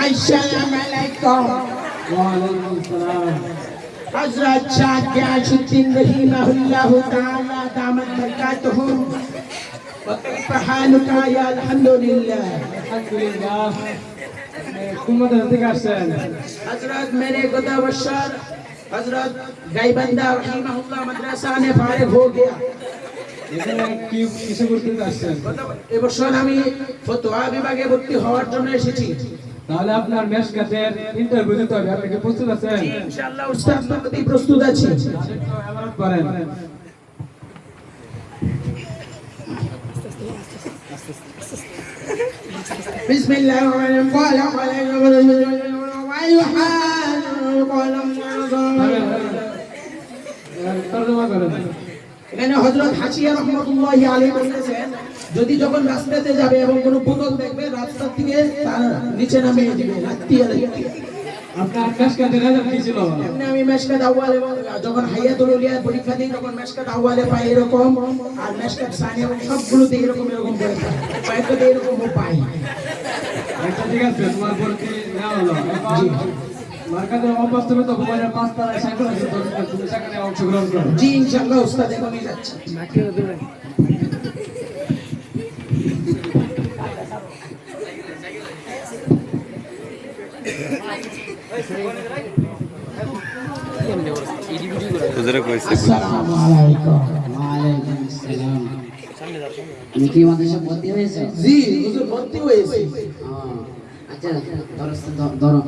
Assalamualaikum. Waalaikumsalam. Hazrat Shah Gyazuddin rahimahullah ta'ala damat barakatuhu. Wa kayfa haluka ya alhamdulillah. Alhamdulillah. কোন মাদ্রাসা থেকে আসছেন হযরত মেরে গোদা বশার হযরত গাইবান্দা রহিমাহুল্লাহ এবছর আমি ফতোয়া ভর্তি হওয়ার জন্য তাহলে আপনার মেশকাতের ইন্টারভিউ দিতে হবে আপনি কি প্রস্তুত আছেন প্রতি প্রস্তুত আছে আমানত করেন بسم الله الرحمن الرحيم قال ويحال قلم তর্জমা করেন এখানে হযরত হাসিয়া রাহমাতুল্লাহি আলাইহি বলেছেন যদি যখন রাস্তাতে যাবে এবং কোনো বোতল দেখবে রাস্তা থেকে তার নিচে নামিয়ে দিবে লাত্তিয়া লাত্তিয়া আপনার মেশকাতের রেজাল্ট কি ছিল এমনি আমি মেশকাত আউয়াল এবং যখন হাইয়াতুল উলিয়া পরীক্ষা দিই তখন মেশকাত আউয়ালে পাই এরকম আর মেশকাত সানি এবং সবগুলোতে এরকম এরকম করে পাই কয়েকটাতে এরকম পাই আচ্ছা ঠিক আছে তোমার ভর্তি নেওয়া হলো? মার্কাদের অবাস্তবে তো ঘুমানোর পাঁচ তারায় সাইকেল আছে তুমি সেখানে অংশগ্রহণ করো। জি ইনশাআল্লাহ উস্তাদ এখনই যাচ্ছে। আসসালামু আলাইকুম আসসালাম তুমি কি মাদ্রাসা ভর্তি হয়েছে? জি হুজুর ভর্তি হয়েছে। ধরো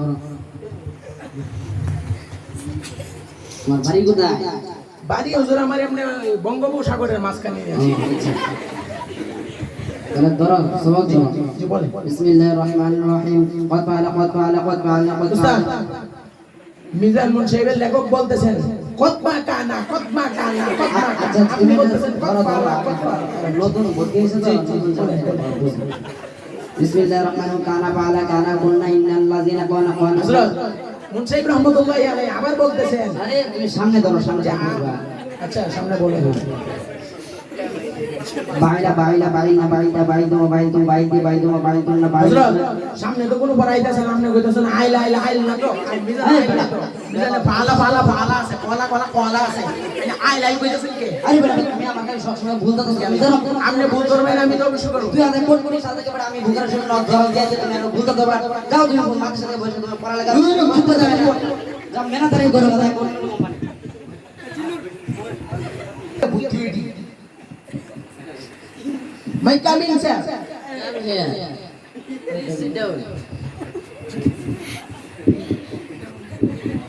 তোমার বাড়ি কোথায়? বাড়ি হুজুর আমার এমনি বঙ্গোপসাগরের মাঝখানে কদ ফাআলা কদ ফাআলা কদ উস্তাদ ফাআলা মিজান মুন লেখক বলতেছেন কতমা কানা কতমা কানা কতমা কানা। আপনি নতুন। বিসমিল্লাহির রহমানির কানা ফাআলা কানা কুলনা ইন্নাল্লাযিনা কানা কানা। হযরত মুন সাহেব রহমাতুল্লাহি আলাইহি আবার বলতেছেন। আরে তুমি সামনে ধরো সামনে। আচ্ছা সামনে বলে বাইলা বাইলা বাইনা বাইতা বাইদো বাইদো বাইদি বাইদো বাইদো না বাইদো সামনে তো কোনো কইতেছেন আইলা আইলা আইলা না তো আই আইলা না তো মিজানে ফালা ফালা ফালা আছে কলা কলা কলা আছে আইলা আই কইতেছেন কে আরে বেটা তুমি আমাকে সব সময় ভুল দাও তুমি জানো আপনি ভুল করবেন আমি তো অবশ্য করব তুই আদে কোন কোন সাথে কেবল আমি ভুল করার জন্য ধরো দিয়ে দিতে আমি ভুল দাও যাও তুমি মাকে সাথে বসে তুমি চুপ করে যাও যা মেনা তারে করো কথা কোন কোম্পানি मैं कमिंग सर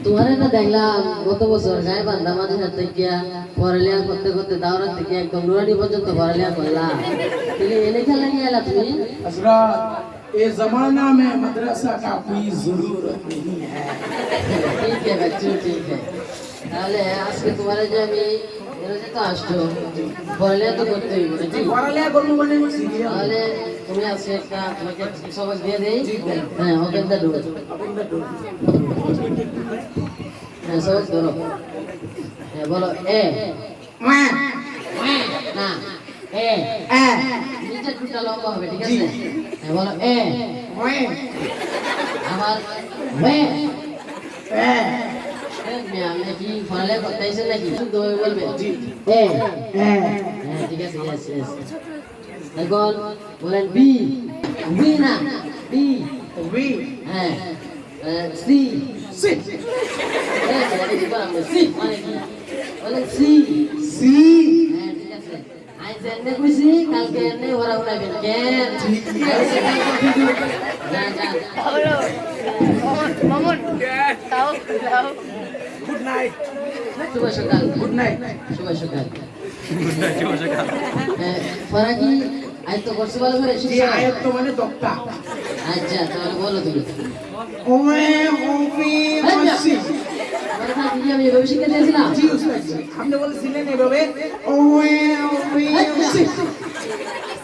তোমারে না দেখলাম গত বছর গায়ে বান্ধা মাঝে হাতে গিয়া পড়ালেখা করতে করতে দাওরাত থেকে একদম নুরানি পর্যন্ত পড়ালেখা করলাম তুমি এনে খেলা নিয়ে এলা তুমি हजरत ये जमाना में मदरसा का कोई जरूरत नहीं है ঠিক আছে বাচ্চু ঠিক আছে তাহলে আজকে তোমার যে আমি তো আসছো পড়ালেখা তো করতে হইব নাকি? পড়ালেখা করব মানে তাহলে তুমি আজকে একটা তোমাকে সবক দিয়ে দেই। হ্যাঁ ঢুকে হ্যাঁ সবক ধরো। হ্যাঁ বলো এ। না এ। নিচে টুটা লম্বা হবে ঠিক আছে? হ্যাঁ বলো এ। আবার আপনি কথা হয়েছে নাকি শুধু বলবেন ঠিক আছে ইয়েস ইয়েস বি না বি বি হ্যাঁ কালকে এনে ওরা উড়াবেন কেন গুড নাইট শুভ সকাল। গুড নাইট শুভ সকাল। গুড নাইট শুভ সকাল। ফরাকি আয়ত্ত করছ ভালো করে শিখছো আয়ত্ত মানে দক্তা আচ্ছা তাহলে বলো তুমি। ওমে ওমি মসি। আমি এভাবে আপনি বলেছিলেন এভাবে।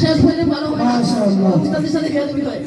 শেষ হইলে ভালো হয়। উস্তাদের সাথে দিবি হয়